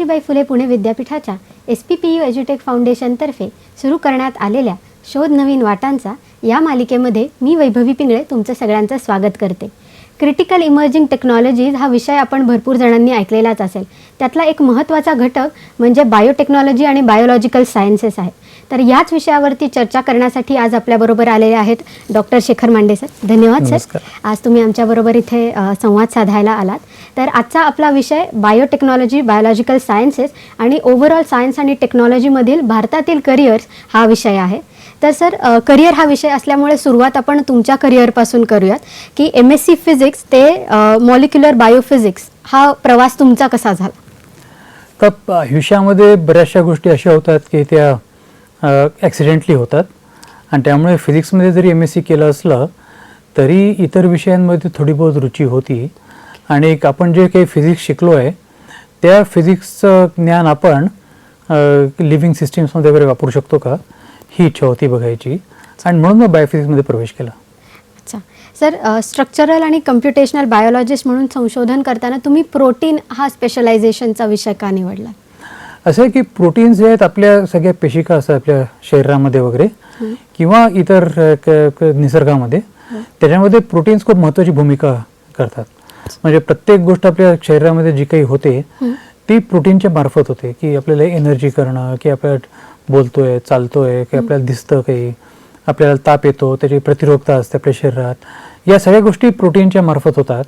सावित्रीबाई फुले पुणे विद्यापीठाच्या S P P U एज्युटेक फाउंडेशनतर्फे सुरू करण्यात आलेल्या शोध नवीन वाटांचा या मालिकेमध्ये मी वैभवी पिंगळे तुमचं सगळ्यांचं स्वागत करते. क्रिटिकल इमर्जिंग टेक्नॉलॉजीज हा विषय आपण भरपूर जणांनी ऐकलेलाच असेल. त्यातला एक महत्त्वाचा घटक म्हणजे बायोटेक्नॉलॉजी आणि बायोलॉजिकल सायन्सेस आहे. तर याच विषयावरती चर्चा करण्यासाठी आज आपल्याबरोबर आलेले आहेत डॉक्टर शेखर मांडे सर. धन्यवाद सर. आज तुम्ही आमच्याबरोबर इथे संवाद साधायला आलात. तर आजचा आपला विषय बायोटेक्नॉलॉजी बायोलॉजिकल सायन्सेस आणि ओव्हरऑल सायन्स आणि टेक्नॉलॉजीमधील भारतातील करिअर्स हा विषय आहे. तर सर करिअर हा विषय असल्यामुळे सुरुवात आपण तुमच्या करिअरपासून करूयात की एम एस सी फिजिक्स ते मॉलिक्युलर बायोफिजिक्स हा प्रवास तुमचा कसा झाला? तर आयुष्यामध्ये बऱ्याचशा गोष्टी अशा होतात की त्या ॲक्सिडेंटली होतात. आणि त्यामुळे फिजिक्समध्ये जरी एम एस सी केलं असलं तरी इतर विषयांमध्ये थोडी बहुत रुची होती. आणि आपण जे काही फिजिक्स शिकलो आहे त्या फिजिक्सचं ज्ञान आपण लिव्हिंग सिस्टीम्समध्ये वगैरे वापरू शकतो का? ही इच्छा होती बघायची. आणि म्हणून मग बायोफिजिक्समध्ये प्रवेश केला. अच्छा. सर स्ट्रक्चरल आणि कम्प्युटेशनल बायोलॉजिस्ट म्हणून संशोधन करताना तुम्ही प्रोटीन हा स्पेशलायझेशनचा विषय का निवडला? असं आहे की प्रोटीन्स जे आहेत आपल्या सगळ्या पेशिका असतात आपल्या शरीरामध्ये वगैरे किंवा इतर निसर्गामध्ये त्याच्यामध्ये प्रोटीन्स खूप महत्त्वाची भूमिका करतात. म्हणजे प्रत्येक गोष्ट आपल्या शरीरामध्ये जी काही होते ती प्रोटीनच्या मार्फत होते की आपल्याला एनर्जी करणं की आपल्याला बोलतोय चालतोय की आपल्याला दिसतं काही आपल्याला ताप येतो त्याची प्रतिरोधकता असते आपल्या शरीरात. या सगळ्या गोष्टी प्रोटीनच्या मार्फत होतात.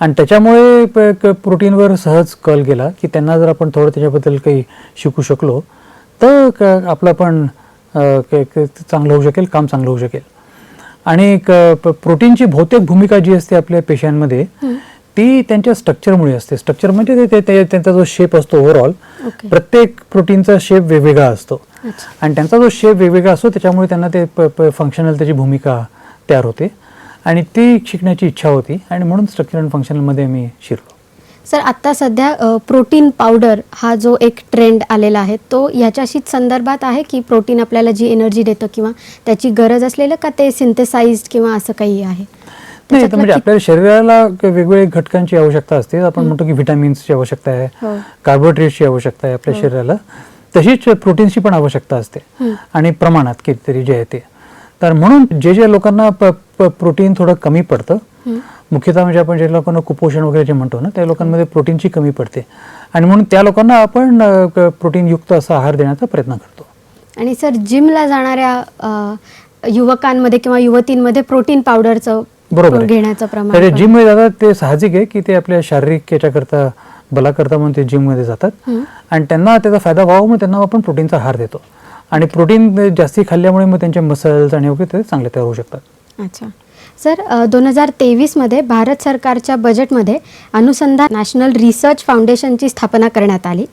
आणि त्याच्यामुळे प्रोटीनवर सहज कल गेला की त्यांना जर आपण थोडं त्याच्याबद्दल काही शिकू शकलो तर आपलं पण चांगलं होऊ शकेल काम चांगलं होऊ शकेल. आणि प्रोटीनची बहुतेक भूमिका जी असते आपल्या पेशांमध्ये ती त्यांच्या स्ट्रक्चरमुळे असते. स्ट्रक्चर म्हणजे त्यांचा जो शेप असतो ओव्हरऑल प्रत्येक प्रोटीनचा शेप वेगवेगळा असतो. आणि त्यांचा जो शेप वेगवेगळा असतो त्याच्यामुळे त्यांना ते फंक्शनल त्याची भूमिका तयार होते. आणि ती शिकण्याची इच्छा होती. आणि म्हणून स्ट्रक्चर अँड फंक्शनलमध्ये मी शिरलो. सर आत्ता सध्या प्रोटीन पावडर हा जो एक ट्रेंड आलेला आहे तो याच्याशीच संदर्भात आहे की प्रोटीन आपल्याला जी एनर्जी देतं किंवा त्याची गरज असलेलं का ते सिंथेसाइज किंवा असं काही आहे? नाही म्हणजे आपल्या शरीराला वेगवेगळ्या घटकांची आवश्यकता असते. आपण म्हणतो की व्हिटॅमिन्सची आवश्यकता आहे हो. कार्बोहायड्रेट्सची आवश्यकता आहे आपल्या शरीराला. तशीच प्रोटीन्सची पण आवश्यकता असते आणि प्रमाणात कितीतरी जे आहे ते. तर म्हणून जे जे लोकांना प्रोटीन थोडं कमी पडतं मुख्यतः म्हणजे आपण जे लोकांना कुपोषण वगैरे जे म्हणतो ना त्या लोकांमध्ये प्रोटीनची कमी पडते. आणि म्हणून त्या लोकांना आपण प्रोटीनयुक्त असा आहार देण्याचा प्रयत्न करतो. आणि सर जिमला जाणाऱ्या युवकांमध्ये किंवा युवतींमध्ये प्रोटीन पावडरचं बरोबर. घेण्याचं प्रमाण जिममध्ये जातात ते साहजिक आहे की ते आपल्या शारीरिक याच्याकरता बलाकरता म्हणून ते जिममध्ये जातात. आणि त्यांना त्याचा फायदा व्हावा म्हणून त्यांना आपण प्रोटीनचा आहार देतो. आणि प्रोटीन जास्ती खाल्ल्यामुळे मग त्यांचे मसल्स आणि वगैरे ते चांगले तयार होऊ शकतात. अच्छा. सर दोन हजार तेवीसमध्ये भारत सरकारच्या बजेटमध्ये अनुसंधान नॅशनल रिसर्च फाउंडेशनची स्थापना करण्यात आली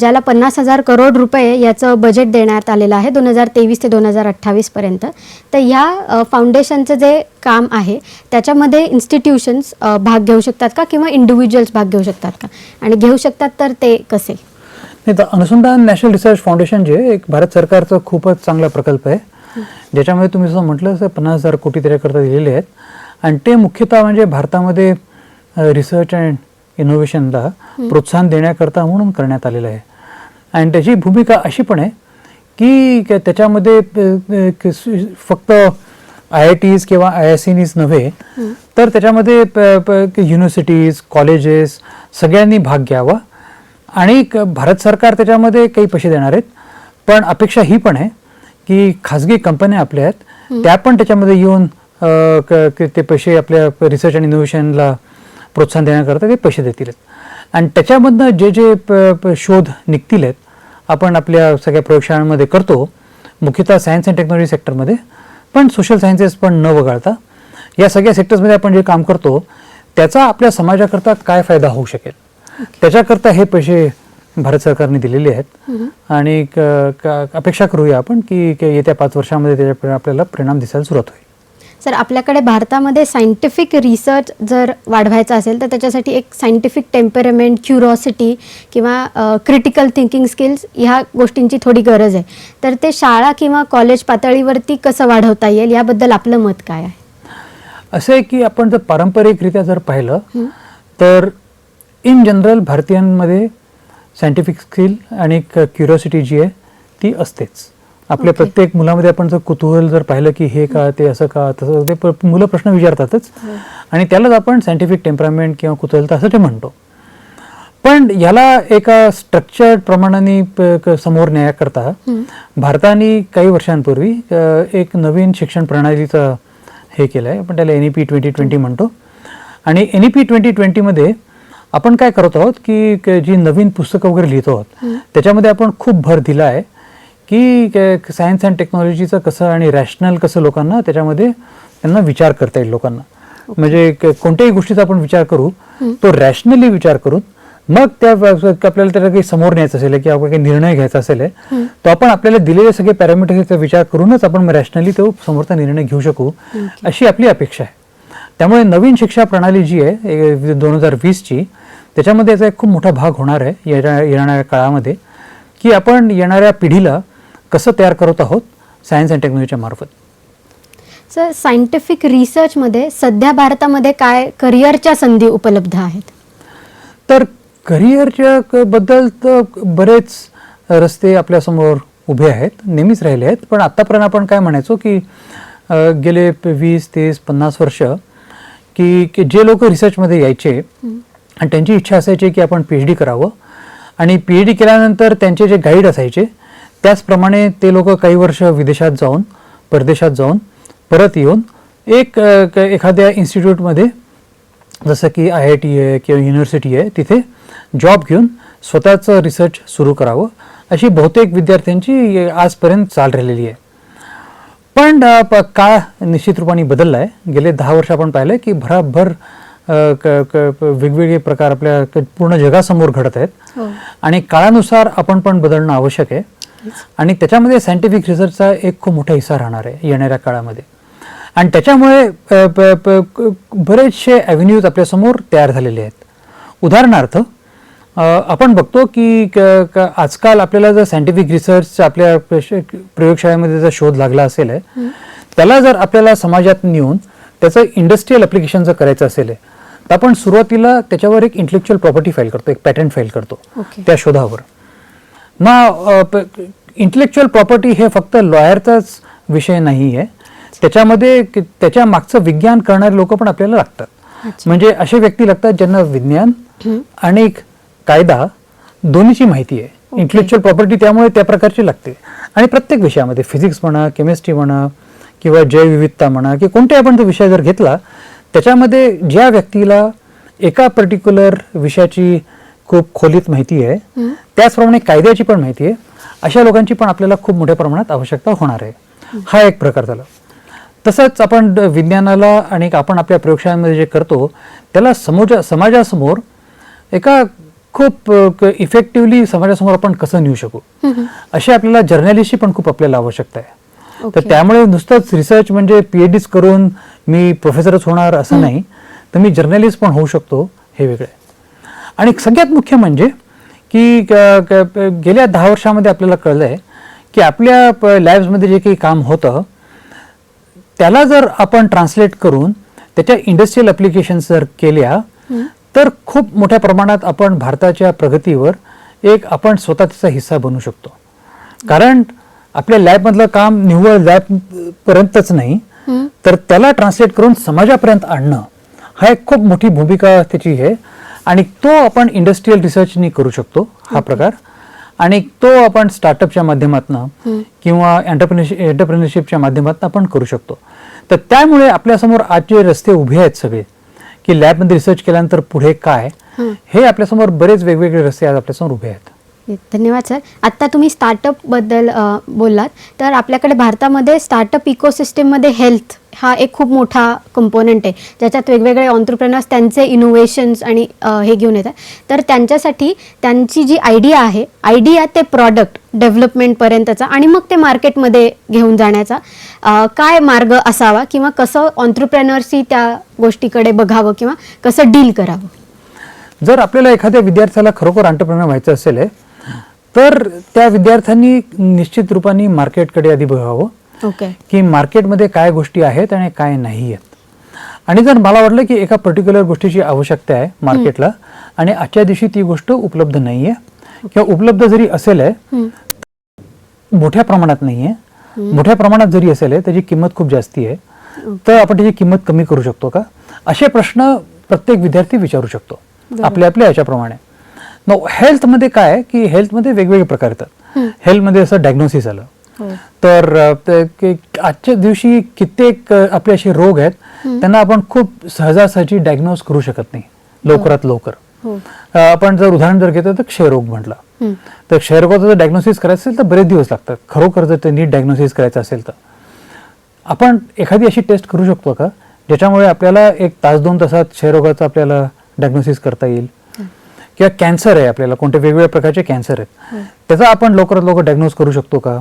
ज्याला पन्नास हजार करोड रुपये याचं बजेट देण्यात आलेलं आहे दोन हजार तेवीस ते दोन हजार अठ्ठावीसपर्यंत. तर ह्या फाउंडेशनचं जे काम आहे त्याच्यामध्ये इन्स्टिट्यूशन्स भाग घेऊ शकतात का किंवा इंडिव्हिज्युअल्स भाग घेऊ शकतात का? आणि घेऊ शकतात तर ते कसे? नाही तर अनुसंधान नॅशनल रिसर्च फाउंडेशन जे एक भारत सरकारचं खूपच चांगला प्रकल्प आहे. ज्याच्यामध्ये तुम्ही जसं म्हटलं तसं पन्नास हजार कोटी त्याच्याकरता दिलेले आहेत. आणि ते मुख्यतः म्हणजे भारतामध्ये रिसर्च अँड इनोव्हेशनला प्रोत्साहन देण्याकरता म्हणून करण्यात आलेलं आहे. आणि त्याची भूमिका अशी पण आहे की त्याच्यामध्ये फक्त आय आय टीज किंवा आय आय सीनीज नव्हे तर त्याच्यामध्ये युनिव्हर्सिटीज कॉलेजेस सगळ्यांनी भाग घ्यावा. आणि भारत सरकार त्याच्यामध्ये काही पैसे देणार आहेत पण अपेक्षा ही पण आहे की खाजगी कंपन्या आपल्या आहेत त्या पण त्याच्यामध्ये येऊन ते पैसे आपल्या रिसर्च आणि इनोव्हेशनला प्रोत्साहन देण्याकरता ते पैसे देतील. आणि त्याच्यामधनं जे जे शोध निघतील आहेत आपण आपल्या सगळ्या प्रयोगशाळांमध्ये करतो मुख्यतः सायन्स अँड टेक्नॉलॉजी सेक्टरमध्ये पण सोशल सायन्सेस पण न वगळता या सगळ्या सेक्टर्समध्ये आपण जे काम करतो त्याचा आपल्या समाजाकरता काय फायदा होऊ शकेल? त्याच्याकरता हे पैसे भारत सरकारने दिलेले आहेत. आणि अपेक्षा करूया आपण की की येत्या पाच वर्षामध्ये त्याच्या आपल्याला परिणाम दिसायला सुरुवात होईल. सर आपल्याकडे भारतामध्ये सायंटिफिक रिसर्च जर वाढवायचा असेल तर त्याच्यासाठी एक सायंटिफिक टेम्परमेंट क्युरॉसिटी किंवा क्रिटिकल थिंकिंग स्किल्स ह्या गोष्टींची थोडी गरज आहे. तर ते शाळा किंवा कॉलेज पातळीवरती कसं वाढवता येईल याबद्दल आपलं मत काय आहे? असं आहे की आपण जर पारंपरिकरित्या जर पाहिलं तर इन जनरल भारतीयांमध्ये सायंटिफिक स्किल आणि क्युरिओसिटी जी आहे ती असतेच. आपल्या Okay. प्रत्येक मुलामध्ये आपण जर कुतूहल जर पाहिलं की हे का ते असं का तसं ते मुलं प्रश्न विचारतातच. आणि त्यालाच आपण सायंटिफिक टेम्परामेंट किंवा कुतूहलता असं ते म्हणतो. पण याला एका स्ट्रक्चर्ड प्रमाणाने समोर न्यायाकरता भारताने काही वर्षांपूर्वी एक नवीन शिक्षण प्रणालीचं हे केलं आहे आपण त्याला N E P twenty twenty म्हणतो. आणि एन ई पी ट्वेंटी ट्वेंटीमध्ये आपण काय करत आहोत की जी नवीन पुस्तकं वगैरे लिहितो आहोत त्याच्यामध्ये आपण खूप भर दिला आहे की सायन्स अँड टेक्नॉलॉजीचं कसं आणि रॅशनल कसं लोकांना त्याच्यामध्ये त्यांना विचार करता येईल लोकांना. म्हणजे कोणत्याही गोष्टीचा आपण विचार करू तो रॅशनली विचार करून मग त्या आपल्याला त्याला काही समोर न्यायचं असेल किंवा काही निर्णय घ्यायचा असेल तो आपण आपल्याला दिलेले सगळे पॅरामीटर्सचा विचार करूनच आपण रॅशनली तो समोरचा निर्णय घेऊ शकू अशी आपली अपेक्षा आहे. त्यामुळे नवीन शिक्षा प्रणाली जी आहे दोन हजार वीसची त्याच्यामध्ये याचा एक खूप मोठा भाग होणार आहे येण्या- येणाऱ्या काळामध्ये की आपण येणाऱ्या पिढीला कसं तयार करत आहोत सायन्स अँड टेक्नॉलॉजीच्या मार्फत? सर सायंटिफिक रिसर्चमध्ये सध्या भारतामध्ये काय करिअरच्या संधी उपलब्ध आहेत? तर करिअरच्या बद्दल तर बरेच रस्ते आपल्यासमोर उभे आहेत नेहमीच राहिले आहेत पण आत्तापर्यंत आपण काय म्हणायचो की गेले वीस तीस पन्नास वर्ष की की जे लोक रिसर्चमध्ये यायचे आणि त्यांची इच्छा असायची की आपण पी एच डी करावं. आणि पी एच डी केल्यानंतर त्यांचे जे गाईड असायचे त्याचप्रमाणे ते लोक काही वर्ष विदेशात जाऊन परदेशात जाऊन परत येऊन एक एखाद्या इन्स्टिट्यूटमध्ये जसं की आय आय टी आहे किंवा युनिव्हर्सिटी आहे तिथे जॉब घेऊन स्वतःचं रिसर्च सुरू करावं. अशी बहुतेक विद्यार्थ्यांची आजपर्यंत चाल राहिलेली आहे. पण काळ निश्चित रूपाने बदलला आहे गेले दहा वर्ष आपण पाहिलं की भराभर वेगवेगळे प्रकार आपल्या पूर्ण जगासमोर घडत आहेत. हो. आणि काळानुसार आपण पण बदलणं आवश्यक आहे. आणि त्याच्यामध्ये सायंटिफिक रिसर्चचा एक खूप मोठा हिस्सा राहणार आहे येणाऱ्या काळामध्ये. आणि त्याच्यामुळे बरेचसे ॲव्हेन्यूज आपल्यासमोर तयार झालेले आहेत. उदाहरणार्थ आपण बघतो की आजकाल आपल्याला जर सायंटिफिक रिसर्च आपल्या प्रयोगशाळेमध्ये जर शोध लागला असेल त्याला जर आपल्याला समाजात नेऊन त्याचं इंडस्ट्रीयल ॲप्लिकेशन जर करायचं असेल तर आपण सुरुवातीला त्याच्यावर एक इंटेलेक्च्युअल प्रॉपर्टी फाईल करतो एक पॅटर्न फाईल करतो ओके. त्या शोधावर मग इंटेलेक्च्युअल प्रॉपर्टी हे फक्त लॉयरचाच विषय नाही आहे त्याच्यामध्ये त्याच्या मागचं विज्ञान करणारे लोक पण आपल्याला लागतात. म्हणजे असे व्यक्ती लागतात ज्यांना विज्ञान आणि कायदा दोन्हीची माहिती आहे. इंटेलेक्च्युअल प्रॉपर्टी त्यामुळे त्या प्रकारची लागते आणि प्रत्येक विषयामध्ये फिजिक्स म्हणा केमिस्ट्री म्हणा किंवा जैवविविधता म्हणा की कोणत्याही आपण तो विषय जर घेतला त्याच्यामध्ये ज्या व्यक्तीला एका पर्टिक्युलर विषयाची खूप खोलीत माहिती आहे त्याचप्रमाणे कायद्याची पण माहिती आहे अशा लोकांची पण आपल्याला खूप मोठ्या प्रमाणात आवश्यकता होणार आहे. हा. एक प्रकार झाला. तसंच आपण विज्ञानाला आणि आपण आपल्या प्रयोगशाळांमध्ये जे करतो त्याला समोजा समाजासमोर एका खूप इफेक्टिव्हली समाजासमोर आपण कसं नेऊ शकू? अशी आपल्याला जर्नलिस्टची पण खूप आपल्याला आवश्यकता आहे. तर. त्यामुळे नुसतंच रिसर्च म्हणजे पीएचडीच करून मी प्रोफेसरच होणार असं नाही. तर मी जर्नलिस्ट पण होऊ शकतो हे वेगळं. आहे आणि सगळ्यात मुख्य म्हणजे की गेल्या दहा वर्षामध्ये आपल्याला कळलंय की आपल्या लॅब्समध्ये जे काही काम होतं त्याला जर आपण ट्रान्सलेट करून त्याच्या इंडस्ट्रीयल ॲप्लिकेशन्स जर केल्या तर खूप मोठ्या प्रमाणात आपण भारताच्या प्रगतीवर एक आपण स्वतः त्याचा हिस्सा बनू शकतो. कारण आपल्या लॅबमधलं काम निव्वळ लॅब पर्यंतच नाही तर त्याला ट्रान्सलेट करून समाजापर्यंत आणणं हा एक खूप मोठी भूमिका त्याची आहे. आणि तो आपण इंडस्ट्रीयल रिसर्चनी करू शकतो हा प्रकार. आणि तो आपण स्टार्टअपच्या माध्यमातून किंवा एंटरप्रिनरशिप एंटरप्रिनरशिपच्या माध्यमातून आपण करू शकतो. तर त्यामुळे आपल्यासमोर आज जे रस्ते उभे आहेत सगळे की लॅबमध्ये रिसर्च केल्यानंतर पुढे काय हे आपल्यासमोर बरेच वेगवेगळे रस्ते आज आपल्यासमोर उभे आहेत. धन्यवाद सर. आत्ता तुम्ही स्टार्टअपबद्दल बोललात. तर आपल्याकडे भारतामध्ये स्टार्टअप इकोसिस्टीममध्ये हेल्थ हा एक खूप मोठा कंपोनंट आहे. ज्याच्यात वेगवेगळे ऑन्टरप्रेनर्स त्यांचे इनोव्हेशन्स आणि हे घेऊन येतात. तर त्यांच्यासाठी त्यांची जी आयडिया आहे आयडिया ते प्रॉडक्ट डेव्हलपमेंटपर्यंतचा आणि मग ते मार्केटमध्ये घेऊन जाण्याचा काय मार्ग असावा किंवा कसं ऑन्ट्रप्रेनर्सही त्या गोष्टीकडे बघावं किंवा कसं डील करावं? जर आपल्याला एखाद्या विद्यार्थ्याला खरोखर अंटरप्रेनर व्हायचं असेल तर त्या विद्यार्थ्यांनी निश्चित रूपाने मार्केटकडे आधी बघावं. ओके. की मार्केटमध्ये काय गोष्टी आहेत आणि काय नाही आहेत. आणि जर मला वाटलं की एका पर्टिक्युलर गोष्टीची आवश्यकता आहे मार्केटला आणि आजच्या दिवशी ती गोष्ट उपलब्ध नाही आहे किंवा उपलब्ध जरी असेल हं. मोठ्या प्रमाणात नाही आहे मोठ्या प्रमाणात जरी असेल त्याची किंमत खूप जास्ती आहे. तर आपण त्याची किंमत कमी करू शकतो का? असे प्रश्न प्रत्येक विद्यार्थी विचारू शकतो. आपल्या आपल्या याच्याप्रमाणे. न हेल्थमध्ये काय की हेल्थमध्ये वेगवेगळे प्रकार येतात. हेल्थमध्ये असं डायग्नोसिस आलं. हो. तर आजच्या दिवशी कित्येक आपले असे रोग आहेत त्यांना आपण खूप सहजासहजी डायग्नोज करू शकत नाही. लवकरात लवकर. हो. आपण जर उदाहरण जर घेतो तर क्षयरोग म्हटलं. हं. तर क्षयरोगाचं जर डायग्नोसिस करायचं असेल तर बरेच दिवस लागतात. खरोखर जर ते नीट डायग्नोसिस करायचं असेल तर. आपण एखादी अशी टेस्ट करू शकतो का? ज्याच्यामुळे आपल्याला एक तास दोन तासात क्षयरोगाचं आपल्याला डायग्नोसिस करता येईल? किंवा कॅन्सर आहे आपल्याला कोणते वेगवेगळ्या प्रकारचे कॅन्सर आहेत. त्याचा आपण लवकरात लवकर डायग्नोज करू शकतो का?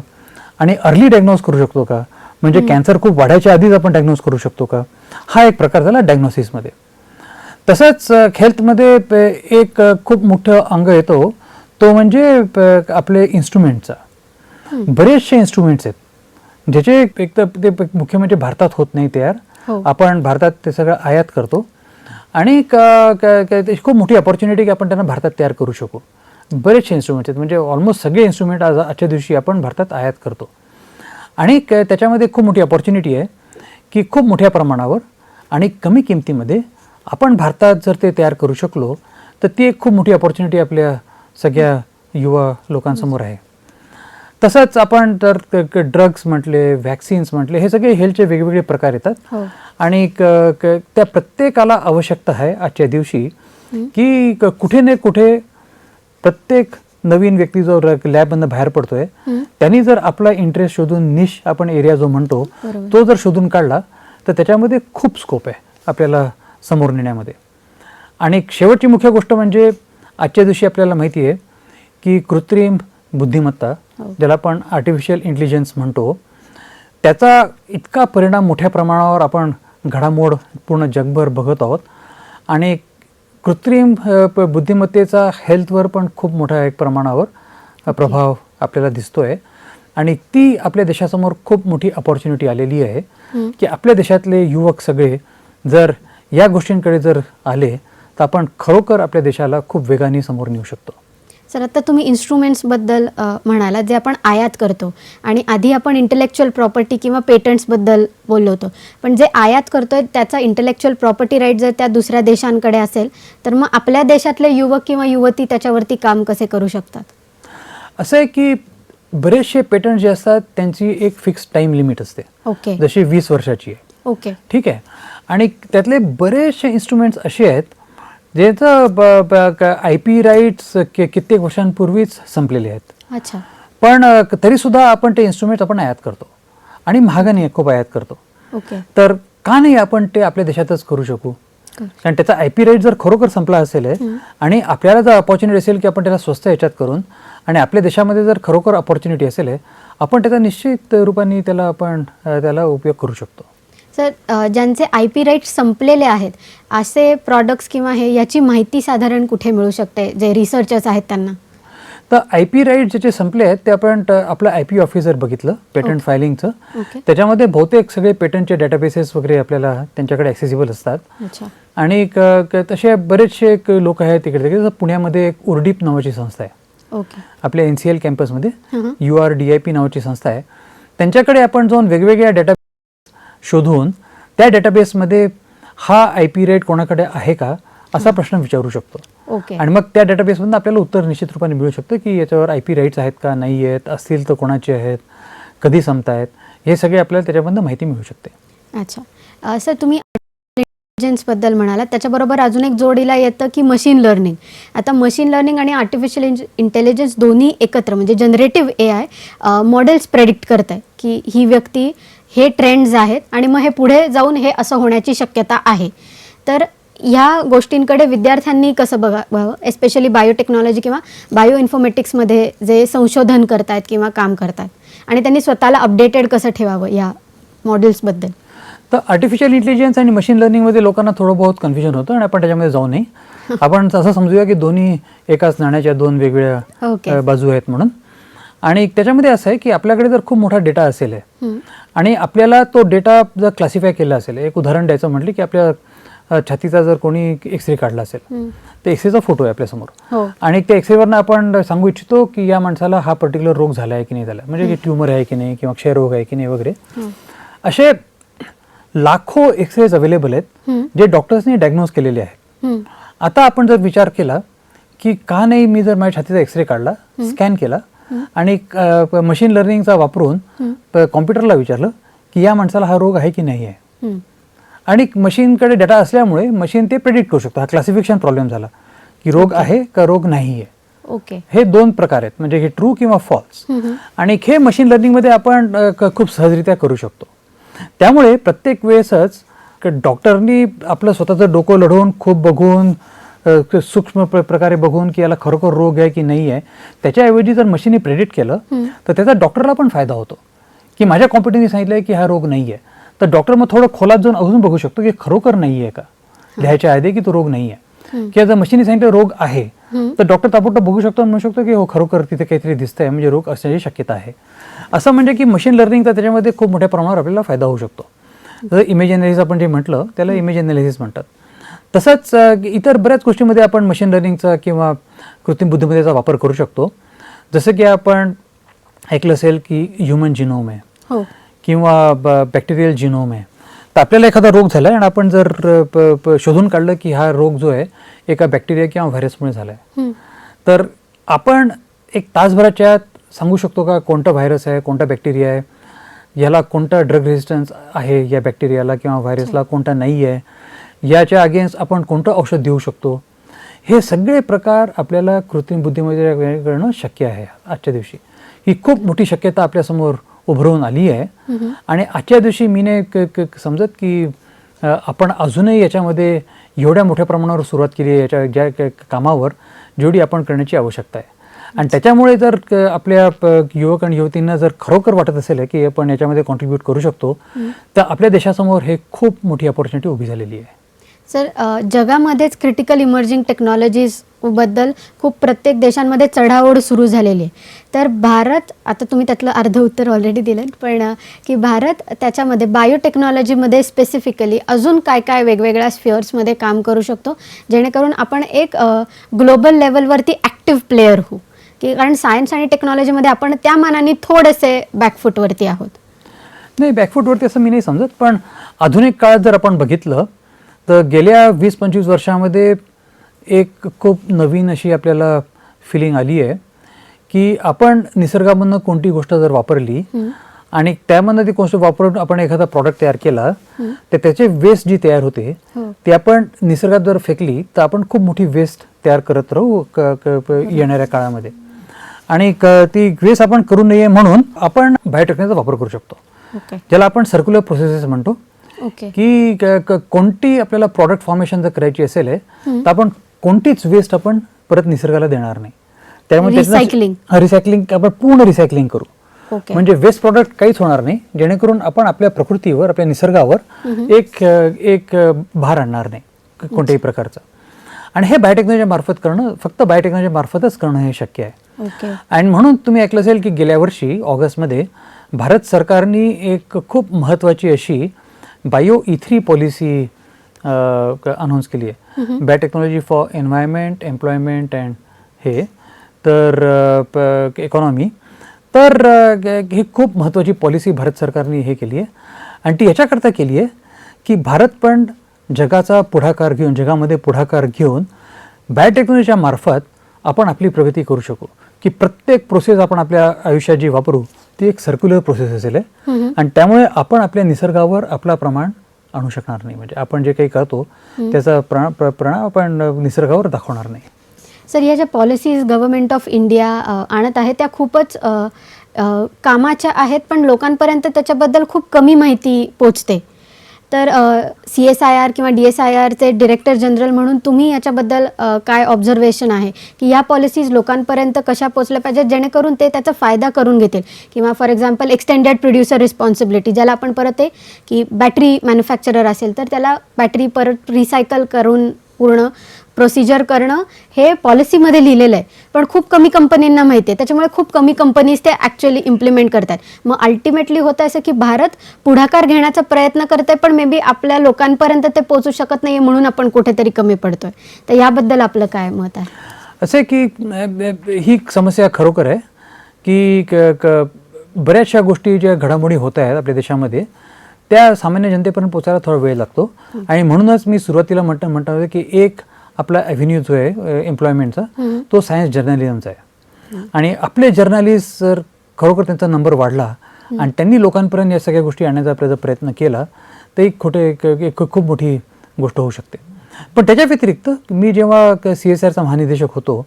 आणि अर्ली डायग्नोज करू शकतो का? म्हणजे कॅन्सर खूप वाढायच्या आधीच आपण डायग्नोज करू शकतो का? हा एक प्रकार झाला डायग्नोसिसमध्ये तसंच हेल्थमध्ये एक खूप मोठं अंग येतो तो. म्हणजे आपले इन्स्ट्रुमेंटचा बरेचसे इन्स्ट्रुमेंट्स आहेत. ज्याचे एक तर ते मुख्य म्हणजे भारतात होत नाही तयार. हो. आपण भारतात ते सगळं आयात करतो. आणि क- खूप मोठी अपॉर्च्युनिटी की आपण त्यांना भारतात तयार करू शकू. बरेचसे इन्स्ट्रुमेंट्स आहेत. म्हणजे ऑलमोस्ट सगळे इन्स्ट्रुमेंट आज आजच्या दिवशी आपण भारतात आयात करतो. आणि क- त्याच्यामध्ये खूप मोठी अपॉर्च्युनिटी आहे की खूप मोठ्या प्रमाणावर आणि कमी किमतीमध्ये आपण भारतात जर ते तयार करू शकलो तर ती एक खूप मोठी अपॉर्च्युनिटी आपल्या सगळ्या युवा लोकांसमोर आहे. तसंच आपण तर ड्रग्स म्हटले व्हॅक्सिन्स म्हटले हे सगळे हेल्थचे वेगवेगळे प्रकार येतात. हो. आणि त्या प्रत्येकाला आवश्यकता आहे आजच्या दिवशी की कुठे ना कुठे प्रत्येक नवीन व्यक्ती जो लॅबमधनं बाहेर पडतोय त्यांनी जर आपला इंटरेस्ट शोधून निश आपण एरिया जो म्हणतो. तो जर शोधून काढला तर त्याच्यामध्ये खूप स्कोप आहे आपल्याला समोर नेण्यामध्ये. आणि शेवटची मुख्य गोष्ट म्हणजे आजच्या दिवशी आपल्याला माहिती आहे की कृत्रिम बुद्धिमत्ता हो. ज्याला आपण आर्टिफिशियल इंटेलिजन्स म्हणतो त्याचा इतका परिणाम मोठ्या प्रमाणावर आपण घडामोड पूर्ण जगभर बघत आहोत. आणि कृत्रिम बुद्धिमत्तेचा हेल्थवर पण खूप मोठ्या एक प्रमाणावर प्रभाव आपल्याला दिसतोय. आणि ती आपल्या देशासमोर खूप मोठी अपॉर्च्युनिटी आलेली आहे की आपल्या देशातले युवक सगळे जर या गोष्टींकडे जर आले तर आपण खरोखर आपल्या देशाला खूप वेगाने समोर नेऊ शकतो. सर आता तुम्ही इन्स्ट्रुमेंट्सबद्दल अ, म्हणालात जे आपण आयात करतो. आणि आधी आपण इंटेलेक्च्युअल प्रॉपर्टी किंवा पेटंट्सबद्दल बोललो होतो. पण जे आयात करतोय त्याचा इंटेलेक्च्युअल प्रॉपर्टी राईट जर त्या दुसऱ्या देशांकडे असेल तर मग आपल्या देशातले युवक किंवा युवती त्याच्यावरती काम कसे करू शकतात? असं आहे की बरेचसे पेटंट जे असतात त्यांची एक फिक्स टाईम लिमिट असते. ओके. जशी वीस वर्षाची आहे. ओके. ठीक आहे? आणि त्यातले बरेचसे इन्स्ट्रुमेंट्स असे आहेत ज्याचं आय पी राईट्स कित्येक वर्षांपूर्वीच संपलेले आहेत. अच्छा. पण अ, तरीसुद्धा आपण ते इन्स्ट्रुमेंट्स आपण आयात करतो. आणि महागाने खूप आयात करतो. ओके. तर का नाही आपण ते आपल्या देशातच करू शकू? करू. कारण त्याचा आय पी रेट जर खरोखर संपला असेल आणि आपल्याला जर अपॉर्च्युनिटी असेल की आपण त्याला स्वस्त याच्यात करून आणि आपल्या देशामध्ये जर खरोखर अपॉर्च्युनिटी असेल आपण त्याचा निश्चित रूपाने त्याला आपण त्याला उपयोग करू शकतो. सर ज्यांचे आय पी राईट संपलेले आहेत असे प्रॉडक्ट्स किंवा हे याची माहिती साधारण कुठे मिळू शकते? जे रिसर्चर्स आहेत त्यांना. तर आय पी राईट ज्याचे संपले आहेत ते आपण आपलं आय पी ऑफिसर बघितलं पेटंट फायलिंगचं त्याच्यामध्ये बहुतेक सगळे पेटंटचे डेटाबेसेस वगैरे आपल्याला त्यांच्याकडे ॲक्सेसिबल असतात. आणि तसे बरेचसे लोक आहेत तिकडे तिकडे पुण्यामध्ये एक उर्डीप नावाची संस्था आहे. आपल्या एन सी एल कॅम्पसमध्ये. U R D I P नावाची संस्था आहे. त्यांच्याकडे आपण जाऊन वेगवेगळ्या डेटा शोधून त्या डेटाबेसमध्ये हा आय पी रेट कोणाकडे आहे का असा प्रश्न विचारू शकतो. ओके. आणि मग त्या डेटाबेसमधून आपल्याला उत्तर निश्चित रूपाने मिळू शकतं की याच्यावर आय पी राईट्स आहेत का नाही आहेत असतील तर कोणाचे आहेत कधी संपत आहेत हे सगळे आपल्याला त्याच्यामधनं माहिती मिळू शकते. अच्छा. सर तुम्ही इंटेलिजन्सबद्दल म्हणालात. त्याच्याबरोबर अजून एक जोडीला येतं की मशीन लर्निंग आता मशीन लर्निंग आणि आर्टिफिशियल इंटेलिजन्स दोन्ही एकत्र म्हणजे generative A I models predict करत आहे की ही व्यक्ती हे ट्रेंड्स आहेत आणि मग हे पुढे जाऊन हे असं होण्याची शक्यता आहे. तर ह्या गोष्टींकडे विद्यार्थ्यांनी कसं बघावं एस्पेशली बायोटेक्नॉलॉजी किंवा बायो इन्फॉर्मेटिक्समध्ये जे संशोधन करतायत किंवा काम करतात आणि त्यांनी स्वतःला अपडेटेड कसं ठेवावं या मॉडेल्सबद्दल तर आर्टिफिशियल इंटेलिजन्स आणि मशीन लर्निंगमध्ये लोकांना थोडं बहुत कन्फ्युजन होतं आणि आपण त्याच्यामध्ये जाऊ नये. आपण असं समजूया की दोन्ही एकाच नाण्याच्या दोन वेगवेगळ्या बाजू आहेत म्हणून. आणि त्याच्यामध्ये असं आहे की आपल्याकडे जर खूप मोठा डेटा असेल. आणि आपल्याला तो डेटा जर क्लासिफाय केला असेल एक उदाहरण द्यायचं म्हटलं की आपल्या छातीचा जर कोणी एक्सरे काढला असेल. तर एक्सरेचा फोटो आहे आपल्यासमोर हो आणि त्या एक्सरेवरनं आपण सांगू इच्छितो की या माणसाला हा पर्टिक्युलर रोग झाला आहे की नाही झाला म्हणजे की ट्युमर आहे की नाही किंवा क्षयरोग आहे की नाही वगैरे. असे लाखो एक्सरेज अवेलेबल आहेत. जे डॉक्टर्सनी डायग्नोज केलेले आहेत. आता आपण जर विचार केला की का नाही मी जर माझ्या छातीचा एक्सरे काढला स्कॅन केला आणि मशीन लर्निंगचा वापरून कॉम्प्युटरला विचारलं की या माणसाला हा रोग आहे की नाही आहे. आणि मशीनकडे डेटा असल्यामुळे मशीन ते प्रेडिक्ट करू शकतो हा क्लासिफिकेशन प्रॉब्लेम झाला. की रोग आहे का रोग नाही आहे ओके हे दोन प्रकार आहेत. म्हणजे हे ट्रू किंवा फॉल्स. आणि हे मशीन लर्निंगमध्ये आपण खूप सहजरित्या करू शकतो. त्यामुळे प्रत्येक वेळेसच डॉक्टरनी आपलं स्वतःचं डोकं लढवून खूप बघून सूक्ष्म प्र- प्रकारे बघून की याला खरोखर रोग आहे की नाही आहे त्याच्याऐवजी जर मशीनने प्रेडिक्ट केलं तर त्याचा डॉक्टरला पण फायदा होतो. की माझ्या कॉम्प्युटरने सांगितलं की हा रोग नाही आहे. तर डॉक्टर मग थोडं खोलात जाऊन अजून बघू शकतो की खरोखर नाही आहे का? लिहायच्या आधी की तो रोग नाही आहे. किंवा जर मशीनने सांगितलं रोग आहे तर डॉक्टर ताबडतोब बघू शकतो म्हणू शकतो की हो खरोखर तिथे काहीतरी दिसतंय म्हणजे रोग असण्याची शक्यता आहे. असं म्हणजे की मशीन लर्निंगचा त्याच्यामध्ये खूप मोठ्या प्रमाणावर आपल्याला फायदा होऊ शकतो. जर इमेज अनालिसिस आपण जे म्हटलं त्याला इमेज अनालिसिस म्हणतात. तसंच इतर बऱ्याच गोष्टीमध्ये आपण मशीन लर्निंगचा किंवा कृत्रिम बुद्धिमत्तेचा वापर करू शकतो. जसं की आपण ऐकलं असेल की ह्युमन जिनोम आहे. हो. किंवा बॅक्टेरियल जिनोम आहे. तर आपल्याला एखादा रोग झाला आहे आणि आपण जर शोधून काढलं की हा रोग जो आहे एका बॅक्टेरिया किंवा व्हायरसमुळे झाला आहे. तर आपण एक तासभराच्या सांगू शकतो का कोणता व्हायरस आहे कोणता बॅक्टेरिया आहे? याला कोणता ड्रग रेजिस्टन्स आहे या बॅक्टेरियाला किंवा व्हायरसला कोणता नाही आहे? याच्या अगेन्स्ट आपण कोणतं औषध देऊ शकतो? हे सगळे प्रकार आपल्याला कृत्रिम बुद्धिमत्तेकडनं शक्य आहे आजच्या दिवशी. ही खूप मोठी शक्यता आपल्यासमोर उभरवून आली आहे. आणि आजच्या दिवशी मी नाही समजत की आपण अजूनही याच्यामध्ये एवढ्या मोठ्या प्रमाणावर सुरुवात केली आहे याच्या ज्या कामावर जेवढी आपण करण्याची आवश्यकता आहे. आणि त्याच्यामुळे जर आपल्या युवक आणि युवतींना जर खरोखर वाटत असेल की आपण याच्यामध्ये कॉन्ट्रीब्यूट करू शकतो तर आपल्या देशासमोर हे खूप मोठी अपॉर्च्युनिटी उभी झालेली आहे. सर जगामध्येच क्रिटिकल इमर्जिंग टेक्नॉलॉजीजबद्दल खूप प्रत्येक देशांमध्ये चढाओढ सुरू झालेली आहे. तर भारत आता तुम्ही त्यातलं अर्ध उत्तर ऑलरेडी दिलं पण की भारत त्याच्यामध्ये बायोटेक्नॉलॉजीमध्ये स्पेसिफिकली अजून काय काय वेगवेगळ्या स्फिअर्समध्ये काम करू शकतो जेणेकरून आपण एक ग्लोबल लेवलवरती ॲक्टिव्ह प्लेयर होऊ. की कारण सायन्स आणि टेक्नॉलॉजीमध्ये आपण त्या मानाने थोडेसे बॅकफुटवरती आहोत. नाही बॅकफूटवरती असं मी नाही समजत पण आधुनिक काळात जर आपण बघितलं तर गेल्या वीस पंचवीस वर्षामध्ये एक खूप नवीन अशी आपल्याला फिलिंग आली आहे की आपण निसर्गामधनं कोणती गोष्ट जर वापरली आणि त्यामधनं ती गोष्ट वापरून आपण एखादा प्रॉडक्ट तयार केला तर त्याचे वेस्ट जी तयार होते हो. ती आपण निसर्गात जर फेकली तर आपण खूप मोठी वेस्ट तयार करत राहू येणाऱ्या काळामध्ये. आणि ती वेस्ट आपण करू नये म्हणून आपण बायोटेक्नॉलॉजीचा वापर करू शकतो. ज्याला आपण सर्क्युलर प्रोसेसेस म्हणतो. की कोणती आपल्याला प्रॉडक्ट फॉर्मेशन जर करायची असेल तर आपण कोणतीच वेस्ट आपण परत निसर्गाला देणार नाही. Recycling. रिसायकलिंग आपण पूर्ण रिसायकलिंग करू. म्हणजे वेस्ट प्रॉडक्ट काहीच होणार नाही जेणेकरून आपण आपल्या प्रकृतीवर आपल्या निसर्गावर एक एक भार आणणार नाही कोणत्याही प्रकारचा. आणि हे बायोटेक्नॉलॉजी मार्फत करणं फक्त बायोटेक्नॉलॉजी मार्फतच करणं हे शक्य आहे. आणि म्हणून तुम्ही ऐकलं असेल की गेल्या वर्षी ऑगस्टमध्ये भारत सरकारने एक खूप महत्त्वाची अशी बायो इथ्री पॉलिसी अनाऊन्स केली आहे. Biotechnology for environment employment and हे. तर इकॉनॉमी तर ही खूप महत्त्वाची पॉलिसी भारत सरकारने हे केली आहे. आणि ती याच्याकरता केली आहे की भारत पण जगाचा पुढाकार घेऊन जगामध्ये पुढाकार घेऊन बायोटेक्नॉलॉजीच्या मार्फत आपण आपली प्रगती करू शकू. की प्रत्येक प्रोसेस आपण आपल्या आयुष्यात जी वापरू ती एक सर्क्युलर प्रोसेस असेल आहे. आणि त्यामुळे आपण आपल्या निसर्गावर आपला प्रमाण आणू शकणार नाही. म्हणजे आपण जे काही करतो त्याचा प्रा- प्र- परिणाम आपण निसर्गावर दाखवणार नाही. सर या ज्या पॉलिसीज गव्हर्नमेंट ऑफ इंडिया आणत आहे त्या खूपच कामाच्या आहेत पण लोकांपर्यंत त्याच्याबद्दल खूप कमी माहिती पोचते. तर सी एस आय आर किंवा डी एस आय आरचे डिरेक्टर जनरल म्हणून तुम्ही याच्याबद्दल काय ऑब्झर्वेशन आहे? की या पॉलिसीज लोकांपर्यंत कशा पोचल्या पाहिजेत जेणेकरून ते त्याचा फायदा करून घेतील? किंवा for example extended producer responsibility ज्याला आपण परत आहे की बॅटरी मॅन्युफॅक्चरर असेल तर त्याला बॅटरी परत रिसायकल करून पूर्ण प्रोसिजर करणं हे पॉलिसीमध्ये लिहिलेलं आहे. पण खूप कमी कंपनींना माहिती आहे. त्याच्यामुळे खूप कमी कंपनीज ते ॲक्च्युअली इम्प्लिमेंट करतात. मग अल्टिमेटली होतं असं की भारत पुढाकार घेण्याचा प्रयत्न करतोय पण मे बी आपल्या लोकांपर्यंत ते पोहोचू शकत नाही म्हणून आपण कुठेतरी कमी पडतोय. तर याबद्दल आपलं काय मत आहे? असं आहे की ही समस्या खरोखर आहे की बऱ्याचशा गोष्टी ज्या घडामोडी होत आहेत आपल्या देशामध्ये त्या सामान्य जनतेपर्यंत पोचायला थोडा वेळ लागतो. आणि म्हणूनच मी सुरुवातीला म्हणता म्हणता होते की एक आपला ॲव्हेन्यू जो आहे एम्प्लॉयमेंटचा तो सायन्स जर्नलिझमचा आहे. आणि आपले जर्नलिस्ट जर खरोखर त्यांचा नंबर वाढला आणि त्यांनी लोकांपर्यंत या सगळ्या गोष्टी आणण्याचा प्रयत्न केला तर एक खोटे एक- खूप मोठी गोष्ट होऊ शकते. पण त्याच्या व्यतिरिक्त मी जेव्हा सी एस आरचा महानिदेशक होतो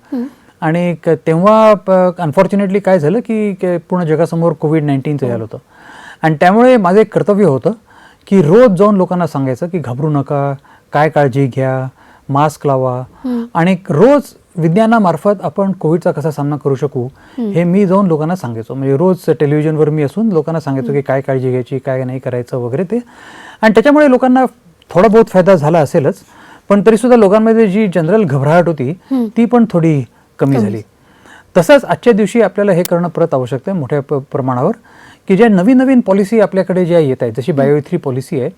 आणि तेव्हा अनफॉर्च्युनेटली काय झालं की क- पूर्ण जगासमोर कोविड नाईन्टीनचं झालं होतं. आणि त्यामुळे माझं एक कर्तव्य होतं की रोज जाऊन लोकांना सांगायचं की घाबरू नका काय काळजी घ्या मास्क लावा. आणि रोज विज्ञानामार्फत आपण कोविडचा कसा सामना करू शकू हे मी जाऊन लोकांना सांगायचो. म्हणजे रोज टेलिव्हिजनवर मी असून लोकांना सांगायचो की काय काळजी घ्यायची काय नाही करायचं वगैरे ते. आणि त्याच्यामुळे लोकांना थोडा बहुत फायदा झाला असेलच पण तरीसुद्धा लोकांमध्ये जी जनरल घबराहट होती ती पण थोडी कमी झाली. तसंच आजच्या दिवशी आपल्याला हे करणं परत आवश्यक आहे मोठ्या प्रमाणावर की ज्या नवीन नवीन पॉलिसी आपल्याकडे ज्या येत आहेत जशी बायो थ्री पॉलिसी आहे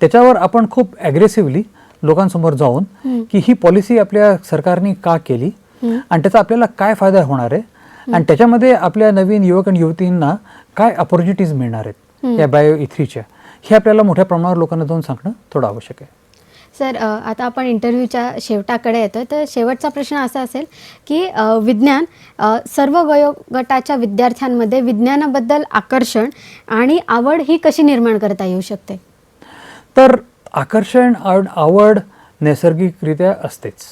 त्याच्यावर आपण खूप ॲग्रेसिव्हली लोकांसमोर जाऊन की ही पॉलिसी आपल्या सरकारने का केली? आणि त्याचा आपल्याला काय फायदा होणार आहे? आणि त्याच्यामध्ये आपल्या नवीन युवक आणि युवतींना काय अपॉर्च्युनिटीज मिळणार आहेत या बायो इथ्रीच्या हे आपल्याला मोठ्या प्रमाणावर लोकांना जाऊन सांगणं थोडं आवश्यक आहे. सर आता आपण इंटरव्ह्यूच्या शेवटाकडे येतो तर शेवटचा प्रश्न असा असेल की विज्ञान सर्व वयोगटाच्या विद्यार्थ्यांमध्ये विज्ञानाबद्दल आकर्षण आणि आवड ही कशी निर्माण करता येऊ शकते? तर आकर्षण आवड आवड नैसर्गिकरित्या असतेच.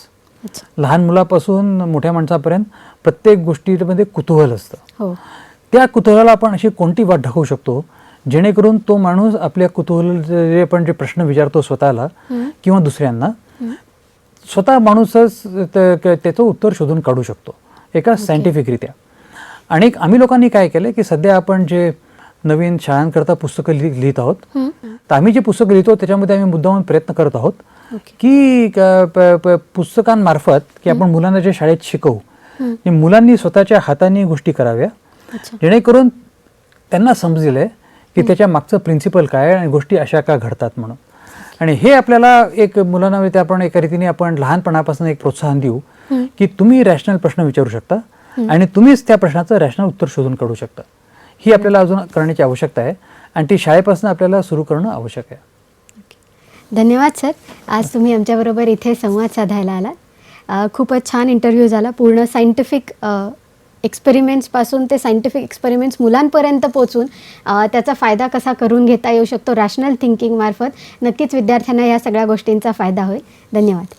लहान मुलापासून मोठ्या माणसापर्यंत प्रत्येक गोष्टीमध्ये कुतूहल असतं. हो. त्या कुतूहलाला आपण अशी कोणती वाट दाखवू शकतो? जेणेकरून तो माणूस आपल्या कुतूहल जे आपण जे प्रश्न विचारतो स्वतःला किंवा दुसऱ्यांना स्वतः माणूसच त्याचं उत्तर शोधून काढू शकतो. एका सायंटिफिकरित्या. आणि आम्ही लोकांनी काय केलं की सध्या आपण जे नवीन शाळांकरता पुस्तकं लिह लिहित आहोत. तर आम्ही जे पुस्तकं लिहितो त्याच्यामध्ये आम्ही मुद्दामून प्रयत्न करत आहोत की पुस्तकांमार्फत की आपण मुलांना जे शाळेत शिकवू मुलांनी स्वतःच्या हाताने गोष्टी कराव्या जेणेकरून त्यांना समजेल की त्याच्या मागचं प्रिन्सिपल काय आणि गोष्टी अशा का घडतात म्हणून. आणि हे आपल्याला एक मुलांना ते आपण एका रीतीने आपण लहानपणापासून एक प्रोत्साहन देऊ की तुम्ही रॅशनल प्रश्न विचारू शकता आणि तुम्हीच त्या प्रश्नाचं रॅशनल उत्तर शोधून काढू शकता. ही आपल्याला अजून करण्याची आवश्यकता आहे. आणि ती शाळेपासून आपल्याला सुरू करणं आवश्यक आहे. धन्यवाद सर. आज तुम्ही आमच्याबरोबर इथे संवाद साधायला आलात. खूपच छान इंटरव्ह्यू झाला. पूर्ण सायंटिफिक एक्सपेरिमेंट्सपासून ते सायंटिफिक एक्सपेरिमेंट्स मुलांपर्यंत पोचून त्याचा फायदा कसा करून घेता येऊ शकतो रॅशनल थिंकिंगमार्फत नक्कीच विद्यार्थ्यांना या सगळ्या गोष्टींचा फायदा होईल. धन्यवाद.